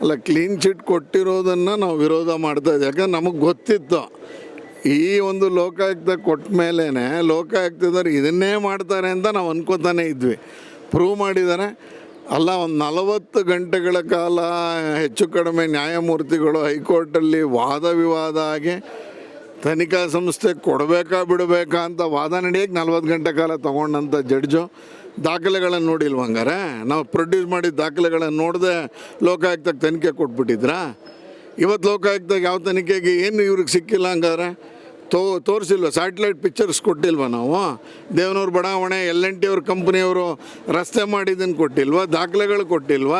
ಅಲ್ಲ clean chit ಕೊಟ್ಟಿರೋದನ್ನು ನಾವು ವಿರೋಧ ಮಾಡ್ತಾ ಇದ್ದೀವಿ. ಯಾಕಂದ್ರೆ ನಮಗೆ ಗೊತ್ತಿತ್ತು. ಈ ಒಂದು ಲೋಕಾಯುಕ್ತ ಕೊಟ್ಟ ಮೇಲೇ ಲೋಕಾಯುಕ್ತದವ್ರು ಇದನ್ನೇ ಮಾಡ್ತಾರೆ ಅಂತ ನಾವು ಅನ್ಕೋತಾನೆ ಇದ್ವಿ. ಪ್ರೂವ್ ಮಾಡಿದ್ದಾರೆ ಅಲ್ಲ, ಒಂದು ನಲವತ್ತು ಗಂಟೆಗಳ ಕಾಲ ಹೆಚ್ಚು ಕಡಿಮೆ ನ್ಯಾಯಮೂರ್ತಿಗಳು ಹೈಕೋರ್ಟಲ್ಲಿ ವಾದ ವಿವಾದ ಆಗಿ ತನಿಖಾ ಸಂಸ್ಥೆ ಕೊಡಬೇಕಾ ಬಿಡಬೇಕಾ ಅಂತ ವಾದ ನಡೆಯಕ್ಕೆ ನಲ್ವತ್ತು ಗಂಟೆ ಕಾಲ ತೊಗೊಂಡಂಥ ಜಡ್ಜು. ದಾಖಲೆಗಳನ್ನು ನೋಡಿಲ್ವ ಹಂಗಾರೆ? ನಾವು ಪ್ರೊಡ್ಯೂಸ್ ಮಾಡಿದ ದಾಖಲೆಗಳನ್ನು ನೋಡದೆ ಲೋಕಾಯುಕ್ತಕ್ಕೆ ತನಿಖೆ ಕೊಟ್ಬಿಟ್ಟಿದ್ರಾ? ಇವತ್ತು ಲೋಕಾಯುಕ್ತಕ್ಕೆ ಯಾವ ತನಿಖೆಗೆ ಏನು ಇವ್ರಿಗೆ ಸಿಕ್ಕಿಲ್ಲ ಹಂಗಾರೆ? ತೋ, ತೋರಿಸಿಲ್ವ? ಸ್ಯಾಟಲೈಟ್ ಪಿಕ್ಚರ್ಸ್ ಕೊಟ್ಟಿಲ್ವ ನಾವು? ದೇವನೂರು ಬಡಾವಣೆ ಎಲ್ ಎನ್ ಟಿ ಅವ್ರ ಕಂಪ್ನಿಯವರು ರಸ್ತೆ ಮಾಡಿದ್ದನ್ನು ಕೊಟ್ಟಿಲ್ವ? ದಾಖಲೆಗಳು ಕೊಟ್ಟಿಲ್ವ?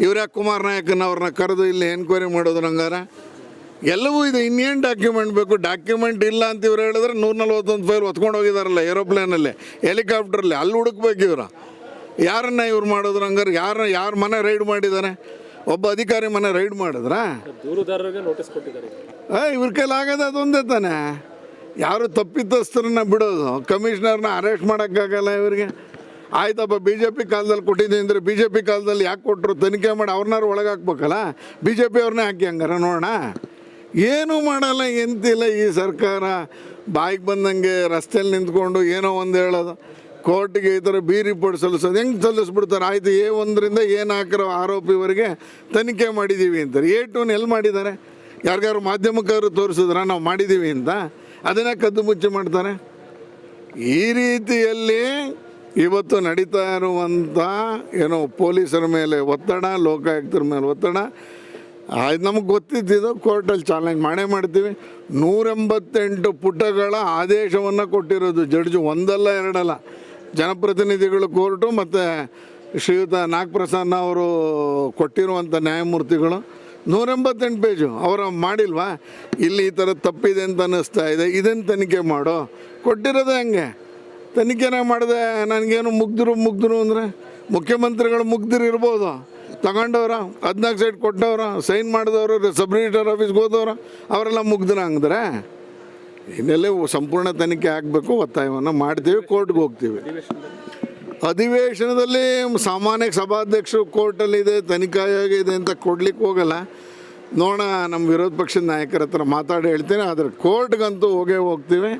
ಇವ್ರ್ಯಾಕೆ ಕುಮಾರ್ ನಾಯಕನ ಅವ್ರನ್ನ ಕರೆದು ಇಲ್ಲಿ ಎನ್ಕ್ವೈರಿ ಮಾಡೋದ್ರ ಹಂಗಾರೆ ಎಲ್ಲವೂ ಇದೆ. ಇನ್ನೇನು ಡಾಕ್ಯುಮೆಂಟ್ ಬೇಕು? ಡಾಕ್ಯುಮೆಂಟ್ ಇಲ್ಲ ಅಂತ ಇವ್ರು ಹೇಳಿದ್ರೆ ನೂರ ನಲ್ವತ್ತೊಂದು ಫೈಲ್ ಹೊತ್ಕೊಂಡು ಹೋಗಿದಾರಲ್ಲ ಏರೋಪ್ಲೇನಲ್ಲಿ ಹೆಲಿಕಾಪ್ಟ್ರಲ್ಲಿ ಅಲ್ಲಿ ಹುಡುಕ್ಬೇಕಿವ್ರ ಯಾರನ್ನ ಇವ್ರು ಮಾಡಿದ್ರು ಹಂಗಾರೆ ಯಾರನ್ನ ಯಾರ ಮನೆ ರೈಡ್ ಮಾಡಿದ್ದಾರೆ ಒಬ್ಬ ಅಧಿಕಾರಿ ಮನೆ ರೈಡ್ ಮಾಡಿದ್ರಾ? ದೂರುದಾರರಿಗೆ ನೋಟಿಸ್ ಕೊಟ್ಟಿದ್ದಾರೆ ಏ ಇವ್ರ ಕೈಲಿ ಆಗದ ಅದೊಂದೇ ತಾನೆ? ಯಾರು ತಪ್ಪಿತಸ್ಥರನ್ನ ಬಿಡೋದು? ಕಮಿಷನರ್ನ ಅರೆಸ್ಟ್ ಮಾಡೋಕ್ಕಾಗಲ್ಲ ಇವರಿಗೆ? ಆಯ್ತಪ್ಪ ಬಿ ಜೆ ಪಿ ಕಾಲದಲ್ಲಿ ಕೊಟ್ಟಿದ್ದೀನಿ ಅಂದರೆ ಬಿ ಜೆ ಪಿ ಕಾಲದಲ್ಲಿ ಯಾಕೆ ಕೊಟ್ಟರು ತನಿಖೆ ಮಾಡಿ ಅವ್ರನ್ನಾರು ಒಳಗೆ ಹಾಕ್ಬೇಕಲ್ಲ ಬಿ ಜೆ ಪಿ ಅವ್ರನ್ನೇ ಹಾಕಿ ಹಂಗಾರೆ ನೋಡೋಣ. ಏನೂ ಮಾಡಲ್ಲ ಎಂತಿಲ್ಲ ಈ ಸರ್ಕಾರ. ಬಾಯಿಗೆ ಬಂದಂಗೆ ರಸ್ತೆಯಲ್ಲಿ ನಿಂತ್ಕೊಂಡು ಏನೋ ಒಂದು ಹೇಳೋದು. ಕೋರ್ಟ್ಗೆ ಈ ಥರ ಬಿ ರಿಪೋರ್ಟ್ ಸಲ್ಲಿಸೋದು. ಹೆಂಗೆ ಸಲ್ಲಿಸ್ಬಿಡ್ತಾರೆ? ಆಯಿತು, ಎ ಒಂದರಿಂದ ಏನು ಹಾಕಿರೋ ಆರೋಪಿವರೆಗೆ ತನಿಖೆ ಮಾಡಿದ್ದೀವಿ ಅಂತಾರೆ ಎ ಟೂನ್ ಎಲ್ಲಿ ಮಾಡಿದ್ದಾರೆ? ಯಾರಿಗಾರು ಮಾಧ್ಯಮಕ್ಕವರು ತೋರಿಸಿದ್ರ? ನಾವು ಮಾಡಿದ್ದೀವಿ ಅಂತ. ಅದನ್ನೇ ಕದ್ದು ಮುಚ್ಚಿ ಮಾಡ್ತಾರೆ. ಈ ರೀತಿಯಲ್ಲಿ ಇವತ್ತು ನಡೀತಾ ಇರುವಂಥ ಏನೋ ಪೊಲೀಸರ ಮೇಲೆ ಒತ್ತಡ, ಲೋಕಾಯುಕ್ತರ ಮೇಲೆ ಒತ್ತಡ ಅದು ನಮಗೆ ಗೊತ್ತಿದ್ದಿದ್ದು ಕೋರ್ಟಲ್ಲಿ ಚಾಲೆಂಜ್ ಮಾಡೇ ಮಾಡ್ತೀವಿ. ನೂರೆಂಬತ್ತೆಂಟು ಪುಟಗಳ ಆದೇಶವನ್ನು ಕೊಟ್ಟಿರೋದು. ಜಡ್ಜು ಒಂದಲ್ಲ ಎರಡಲ್ಲ. ಜನಪ್ರತಿನಿಧಿಗಳು ಕೋರ್ಟು ಮತ್ತು ಶ್ರೀಯುತ ನಾಗಪ್ರಸನ್ನ ಅವರು ಕೊಟ್ಟಿರುವಂಥ ನ್ಯಾಯಮೂರ್ತಿಗಳು. ನೂರೆಂಬತ್ತೆಂಟು ಪೇಜು. ಅವರ ಮಾಡಿಲ್ವಾ? ಇಲ್ಲಿ ಈ ಥರ ತಪ್ಪಿದೆ ಅಂತ ಅನ್ನಿಸ್ತಾ ಇದೆ. ಇದನ್ನು ತನಿಖೆ ಮಾಡೋ. ಕೊಟ್ಟಿರೋದು ಹಂಗೆ? ತನಿಖೆನೇ ಮಾಡಿದೆ ನನಗೇನು ಮುಗ್ದರು ಮುಗ್ದರು ಅಂದರೆ ಮುಖ್ಯಮಂತ್ರಿಗಳು ಮುಗ್ದಿರಿರ್ಬೋದು. ತಗೊಂಡವ್ರ, ಹದಿನಾಲ್ಕು ಸೈಟ್ ಕೊಟ್ಟವ್ರ, ಸೈನ್ ಮಾಡಿದವರು ಸಬ್ ರಿಜಿಸ್ಟರ್ ಆಫೀಸ್ಗೆ ಹೋದವ್ರ, ಅವರೆಲ್ಲ ಮುಗ್ದ್ರ ಹಂಗಂದ್ರೆ? ಇನ್ನೆಲ್ಲೇ ಸಂಪೂರ್ಣ ತನಿಖೆ ಆಗಬೇಕು, ಒತ್ತಾಯವನ್ನು ಮಾಡ್ತೀವಿ, ಕೋರ್ಟ್ಗೆ ಹೋಗ್ತೀವಿ. ಅಧಿವೇಶನದಲ್ಲಿ ಸಾಮಾನ್ಯ ಸಭಾಧ್ಯಕ್ಷರು ಕೋರ್ಟಲ್ಲಿ ಇದೆ ಅಂತ ಕೊಡ್ಲಿಕ್ಕೆ ಹೋಗಲ್ಲ. ನೋಡೋಣ, ನಮ್ಮ ವಿರೋಧ ಪಕ್ಷದ ನಾಯಕರ ಹತ್ರ ಮಾತಾಡಿ ಹೇಳ್ತೀನಿ, ಆದರೆ ಕೋರ್ಟ್ಗಂತೂ ಹೋಗೇ ಹೋಗ್ತೀವಿ.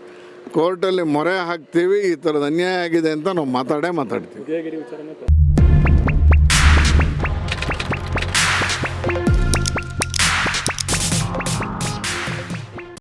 ಕೋರ್ಟಲ್ಲಿ ಮೊರೆ ಹಾಕ್ತೀವಿ, ಈ ಥರದ ಅನ್ಯಾಯ ಆಗಿದೆ ಅಂತ ನಾವು ಮಾತಾಡೇ ಮಾತಾಡ್ತೀವಿ.